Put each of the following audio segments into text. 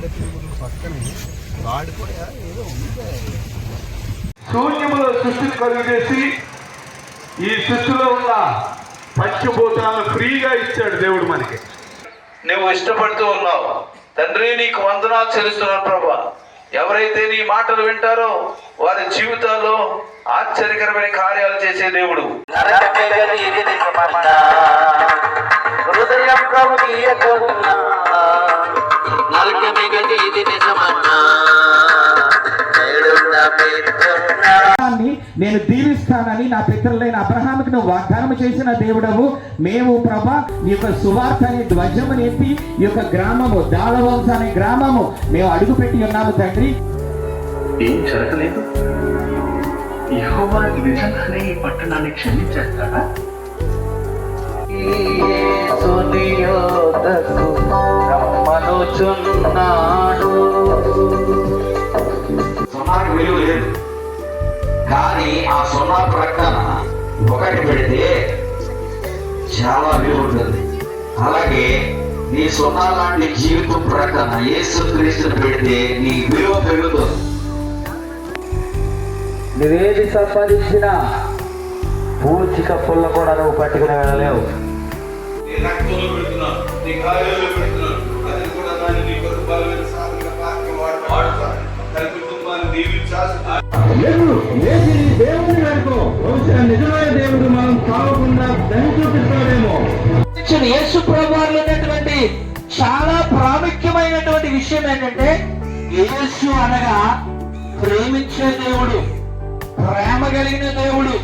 తిరుగుల పక్కనే వాడు కూడా ఏదో ఉంది శూన్యములో సృష్టిని కలుగు చేసి ఈ సృష్టిలో ఉన్న పంచభూతాలను ఫ్రీగా ఇచ్చాడు దేవుడు మనకి. నువ్వు ఇష్టపడుతూ ఉన్నావు. తండ్రి నీకు వందనాలు చెల్లిస్తున్నాను ప్రభా. ఎవరైతే నీ మాటలు వింటారో వారి జీవితాల్లో ఆశ్చర్యకరమైన కార్యాలు చేసే దేవుడు. హృదయం ఇది నిజమన్నా. నేను దీవిస్తానని నా పితరులైన అబ్రహాముకి నువ్వు వాగ్దానం చేసిన దేవుడవు. మేము ప్రభ ఈ యొక్క సువార్త అనే ధ్వజముని ఎత్తి ఈ యొక్క గ్రామము దాళవంశ అనే గ్రామము మేము అడుగుపెట్టి ఉన్నాము తండ్రి. ఏం జరగలేదు? యెహోవా నిజంగానే ఈ పట్టణాన్ని క్షమించేస్తాడా? రమ్మనుచున్నాడు సున్నాకి విలువ లేదు. కానీ ఆ సున్నా ప్రక్కన ఒకటి పెడితే చాలా విలువ ఉంటుంది. అలాగే నీ సున్నా లాంటి జీవితం ప్రక్కన యేసు క్రీస్తుని పెడితే నీ విలువ పెరుగుతుంది. నువ్వేది సంపాదించినా పూచిక పుల్ల కూడా నువ్వు పట్టుకుని వెళ్ళలేవు. నీ రక్తంలో నీ దేవుడు లేచి దేవుడిని వేడుకో బహుశా నిజమైన దేవుడు మనం కావకుండా దాన్ని చూపిస్తాడేమో యేసు ప్రభువారిలో ఉన్నటువంటి చాలా ప్రాముఖ్యమైనటువంటి విషయం ఏంటంటే యేసు అనగా ప్రేమించే దేవుడు ప్రేమ కలిగిన దేవుడు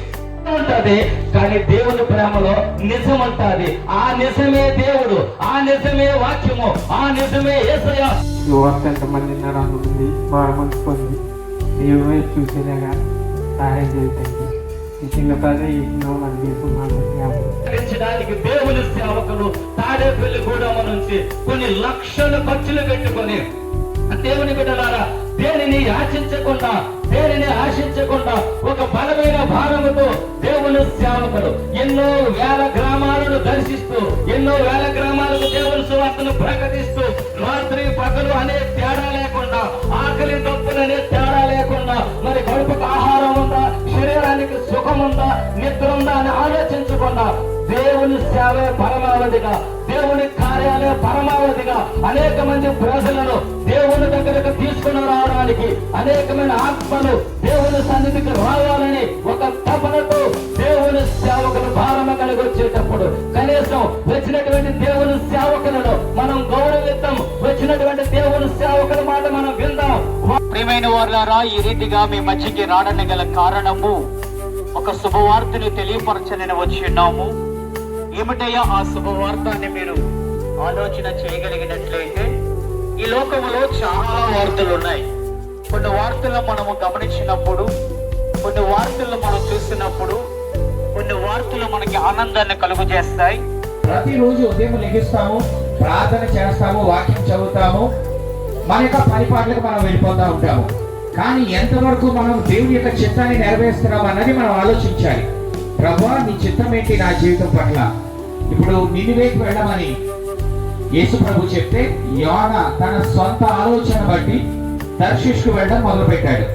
ఉంటది కానీ దేవుని ప్రేమలో నిజం ఉంటది ఆ నిజమే దేవుడు ఆ నిజమే వాక్యము ఆ నిజమే యేసయ్య యువత ఎంతమంది ఉన్నారు అనుకుంది బాగా మంచి పొంది దేవుడే చూసేలాగా సహాయం చేయండి ఈ చిన్న పని ఎన్నో మంది చేస్తున్నాను ప్రకటించడానికి దేవుని సేవకులు తాడేపల్లి గూడెం నుంచి కొన్ని లక్షల ఖర్చులు పెట్టుకొని దేవుని బిడ్డలారా దేనిని ఆశించకుండా దేనిని ఆశించకుండా ఒక బలమైన భారముతో దేవుని సేవకులు ఎన్నో వేల గ్రామాలను దర్శిస్తూ ఎన్నో వేల గ్రామాలకు దేవుని సువార్తను ప్రకటిస్తూ రాత్రి పగలు అనే తేడా లేకుండా ఆకలి తప్పులనే అనే తేడా మరి కడుపుకు ఆహారం ఉందా? శరీరానికి సుఖం ఉందా నిద్ర ఉందా అని ఆలోచించకుండా దేవుని సేవే పరమావధిగా దేవుని కార్యాలయ పరమావధిగా అనేక మంది ప్రజలను దేవుని దగ్గరకు తీసుకుని రావడానికి అనేకమైన ఆత్మలు దేవుని సన్నిధికి రావాలని ఒక తపనతో ప్రియమైన ఈ రీతిగా మీ మధ్యకి రాడని గల కారణము ఒక శుభవార్తను తెలియపరచని వచ్చి ఉన్నాము. ఏమిటయ్యా ఆ శుభవార్తని మీరు ఆలోచన చేయగలిగినట్లయితే ఈ లోకంలో చాలా వార్తలు ఉన్నాయి. కొన్ని వార్తలు మనము గమనించినప్పుడు కొన్ని వార్తలు మనం చూసినప్పుడు కొన్ని వార్తలు మనకి ఆనందాన్ని కలుగు చేస్తాయి ప్రతిరోజు ఉదయం లెగిస్తాము ప్రార్థన చేస్తాము వాక్యం చదువుతాము మన యొక్క పరిపాట్లకు మనం వెళ్ళిపోతూ ఉంటాము. కానీ ఎంతవరకు మనం దేవుని యొక్క చిత్తాన్ని నెరవేరుస్తున్నాం అన్నది మనం ఆలోచించాలి. ప్రభా నీ చిత్తం ఏంటి నా జీవితం పట్ల? ఇప్పుడు నిన్నువేకి వెళ్ళమని యేసు ప్రభు చెప్తే యోన తన సొంత ఆలోచన బట్టి దర్శిష్కు వెళ్ళడం మొదలుపెట్టాడు.